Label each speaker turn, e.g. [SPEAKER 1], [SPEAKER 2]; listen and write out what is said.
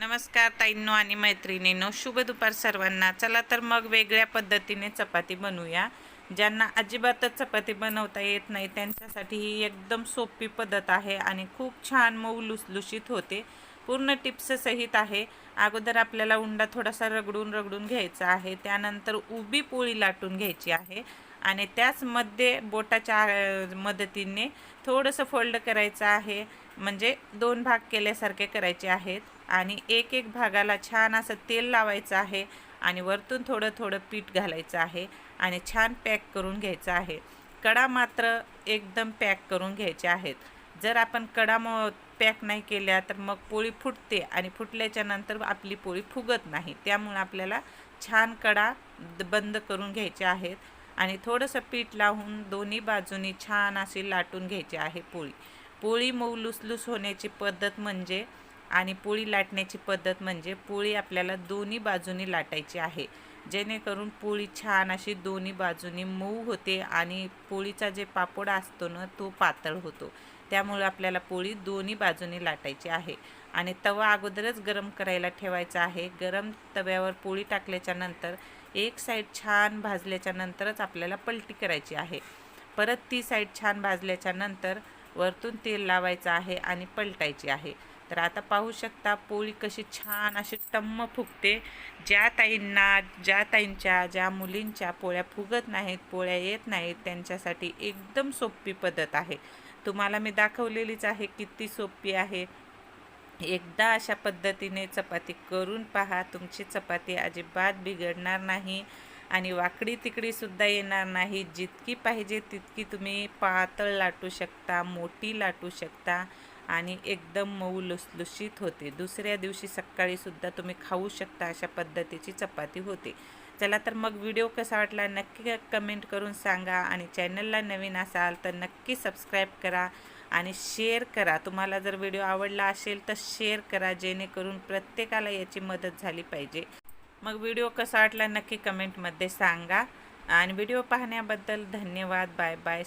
[SPEAKER 1] नमस्कार ताईंनो आणि मैत्रिणींनो शुभ दुपार सर्वांना. चला तर मग वेगळ्या पद्धतीने चपाती बनवूया. ज्यांना अजिबातच चपाती बनवता येत नाही त्यांच्यासाठी ही एकदम सोपी पद्धत आहे आणि खूप छान मऊ लुसलुशीत होते. पूर्ण टिप्स सहित आहे. अगोदर आपल्याला उंडा थोडासा रगडून रगडून घ्यायचा आहे. त्यानंतर उभी पोळी लाटून घ्यायची आहे आणि त्याचमध्ये बोटाच्या मदतीने थोडंसं फोल्ड करायचं आहे. म्हणजे दोन भाग केल्यासारखे करायचे आहेत. आणि एक एक भागाला छान असं तेल लावायचं आहे आणि वरतून थोडं थोडं पीठ घालायचं आहे आणि छान पॅक करून घ्यायचं आहे. कडा मात्र एकदम पॅक करून घ्यायचे आहेत. जर आपण कडा म पॅक नाही केल्या तर मग पोळी फुटते आणि फुटल्याच्या नंतर आपली पोळी फुगत नाही. त्यामुळे आपल्याला छान कडा द- बंद करून घ्यायचे आहेत आणि थोडंसं पीठ लावून दोन्ही बाजूनी छान अशी लाटून घ्यायची आहे पोळी. पोळी मऊ लुसलुस होण्याची पद्धत म्हणजे आणि पोळी लाटण्याची पद्धत म्हणजे पोळी आपल्याला दोन्ही बाजूनी लाटायची आहे. जेणेकरून पोळी छान अशी दोन्ही बाजूनी मऊ होते आणि पोळीचा जे पापड असतो ना तो पातळ होतो. त्यामुळे आपल्याला पोळी दोन्ही बाजूनी लाटायची आहे. आणि तवा अगोदरच गरम करायला ठेवायचा आहे. गरम तव्यावर पोळी टाकल्याच्या नंतर एक साईड छान भाजल्याच्या नंतरच आपल्याला पलटी करायची आहे. परत ती साईड छान भाजल्याच्या नंतर वरतून तेल लावायचं आहे आणि पलटायची आहे. तर आता पाहू शकता पोळी कशी छान अशी टम्म फुगते. ज्या ताईंना ज्या ताईंच्या ज्या मुलींच्या पोळ्या फुगत नाहीत पोळ्या येत नाहीत त्यांच्यासाठी एकदम सोपी पद्धत आहे. तुम्हाला मी दाखवलेलीच आहे किती सोपी आहे. एकदा अशा पद्धतीने चपाती करून पहा. तुमची चपाती अजिबात बिघडणार नाही आणि वाकडी तिकडी सुद्धा येणार नाही. जितकी पाहिजे तितकी तुम्ही पातळ लाटू शकता मोठी लाटू शकता. आणि एकदम मऊ लुसलुशीत होते. दुसऱ्या दिवशी सकाळी सुद्धा तुम्ही खाऊ शकता अशा पद्धतीची चपाती होते. चला तर मग व्हिडिओ कसा वाटला नक्की कमेंट करून सांगा आणि चॅनलला नवीन असाल तर नक्की सबस्क्राईब करा आणि शेअर करा. तुम्हाला जर व्हिडिओ आवडला असेल तर शेअर करा जेणेकरून प्रत्येकाला याची मदत झाली पाहिजे. मग व्हिडिओ कसा वाटला नक्की कमेंटमध्ये सांगा. आणि व्हिडिओ पाहण्याबद्दल धन्यवाद. Bye bye.